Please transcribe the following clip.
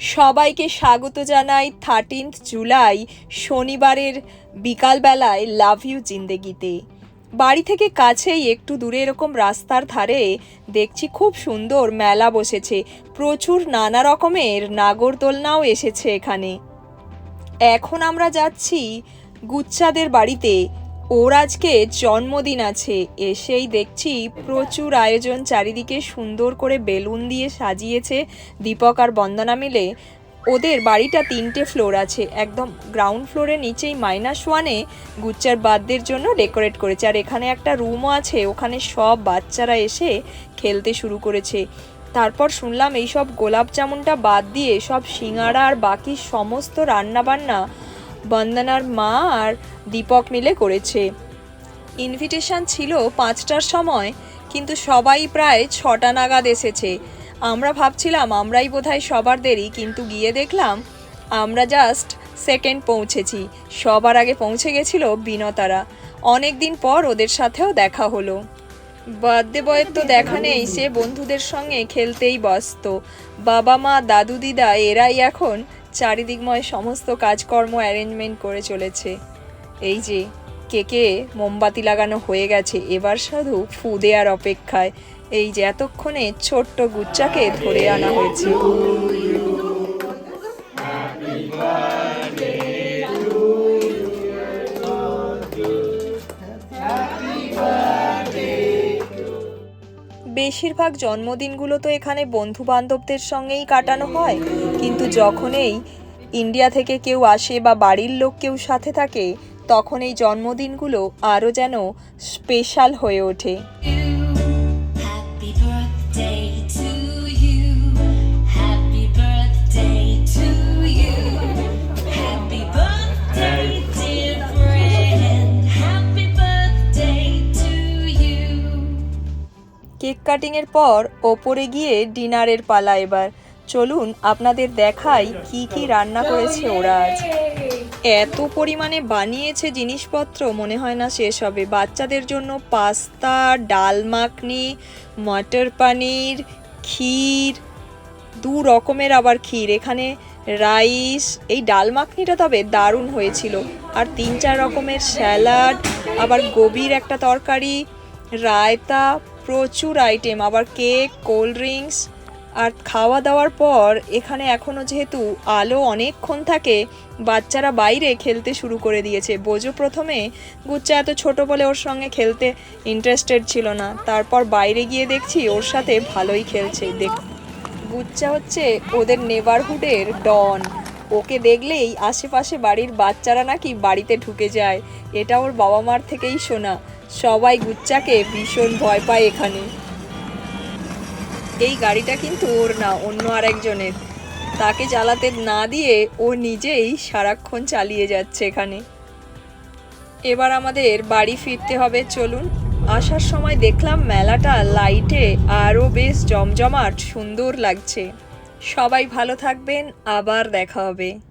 সবাইকে স্বাগত জানাই থার্টিন্থ জুলাই শনিবারের বিকালবেলায় লাভ ইউ জিন্দেগিতে। বাড়ি থেকে কাছেই, একটু দূরে এরকম রাস্তার ধারে দেখছি খুব সুন্দর মেলা বসেছে। প্রচুর নানা রকমের নাগরদোলনাও এসেছে এখানে। এখন আমরা যাচ্ছি গুচ্ছাদের বাড়িতে। ওর আজকে জন্মদিন আছে। এসেই দেখছি প্রচুর আয়োজন চারিদিকে সুন্দর করে বেলুন দিয়ে সাজিয়েছে দীপক আর বন্দনা মিলে। ওদের বাড়িটা তিনটে ফ্লোর আছে। একদম গ্রাউন্ড ফ্লোরের নিচেই মাইনাস ওয়ানে গুচ্চার বার্থডের জন্য ডেকোরেট করেছে। আর এখানে একটা রুমও আছে, ওখানে সব বাচ্চারা এসে খেলতে শুরু করেছে। তারপর শুনলাম এই সব গোলাপ জামুনটা বাদ দিয়ে সব সিঙ্গারা আর বাকি সমস্ত রান্নাবান্না বন্দনার মা আর দীপক মিলে করেছে। ইনভিটেশন ছিল পাঁচটার সময়, কিন্তু সবাই প্রায় ছটা নাগাদ এসেছে। আমরা ভাবছিলাম, আমরাই বোধহয় সবার দেরি, কিন্তু গিয়ে দেখলাম, আমরা জাস্ট সেকেন্ড পৌঁছেছি। সবার আগে পৌঁছে গেছিল বিনতারা। অনেক দিন পর ওদের সাথেও দেখা হলো। বার্থডে বয়ের তো দেখা নেই, সে বন্ধুদের সঙ্গে খেলতেই ব্যস্ত। বাবা মা, দাদু দিদা, এরাই এখন চারিদিকময় সমস্ত কাজকর্ম অ্যারেঞ্জমেন্ট করে চলেছে। এই যে, কে কে মোমবাতি লাগানো হয়ে গেছে, এবার শুধু ফু দেওয়ার অপেক্ষায়। এই যে, এতক্ষণে ছোট্ট গুচ্চাকে ধরে আনা হয়েছে। বেশিরভাগ জন্মদিনগুলো তো এখানে বন্ধু বান্ধবদের সঙ্গেই কাটানো হয়। কিন্তু যখনই ইন্ডিয়া থেকে কেউ আসে বা বাড়ির লোক কেউ সাথে থাকে, তখন এই জন্মদিনগুলো আরও যেন স্পেশাল হয়ে ওঠে। কাটিংয়ের পর ওপরে গিয়ে ডিনারের পালা এবার। চলুন, আপনাদের দেখাই কি কি রান্না করেছে ওরা আজ। এত পরিমাণে বানিয়েছে জিনিসপত্র, মনে হয় না শেষ হবে। বাচ্চাদের জন্য পাস্তা, ডাল মাখনি, মটর পানির, ক্ষীর, দু রকমের আবার ক্ষীর। এখানে রাইস, এই ডাল মাখনিটা তবে দারুণ হয়েছিল। আর তিন চার রকমের স্যালাড, আবার গোবির একটা তরকারি, রায়তা প্রচুর আইটেম আবার কেক কোল্ড ড্রিঙ্কস আর খাওয়া দাওয়ার পর এখানে এখনও যেহেতু আলো অনেকক্ষণ থাকে, বাচ্চারা বাইরে খেলতে শুরু করে দিয়েছে। বোঝো প্রথমে গুচ্চা এত ছোট বলে ওর সঙ্গে খেলতে ইন্টারেস্টেড ছিল না। তারপর বাইরে গিয়ে দেখছি ওর সাথে ভালোই খেলছে। দেখ, গুচ্চা হচ্ছে ওদের নেবারহুডের ডন ওকে দেখলেই আশেপাশে বাড়ির বাচ্চারা নাকি বাড়িতে ঢুকে যায়। এটা ওর বাবা মার থেকেই শোনা। সবাই গুচ্চাকে ভীষণ ভয় পায় এখানে। এই গাড়িটা কিন্তু ওর না, অন্য আরেকজনের। তাকে চালাতে না দিয়ে ও নিজেই সারাক্ষণ চালিয়ে যাচ্ছে এখানে। এবার আমাদের বাড়ি ফিরতে হবে, চলুন। আসার সময় দেখলাম মেলাটা লাইটে আরও বেশ জমজমাট সুন্দর লাগছে। সবাই ভালো থাকবেন, আবার দেখা হবে।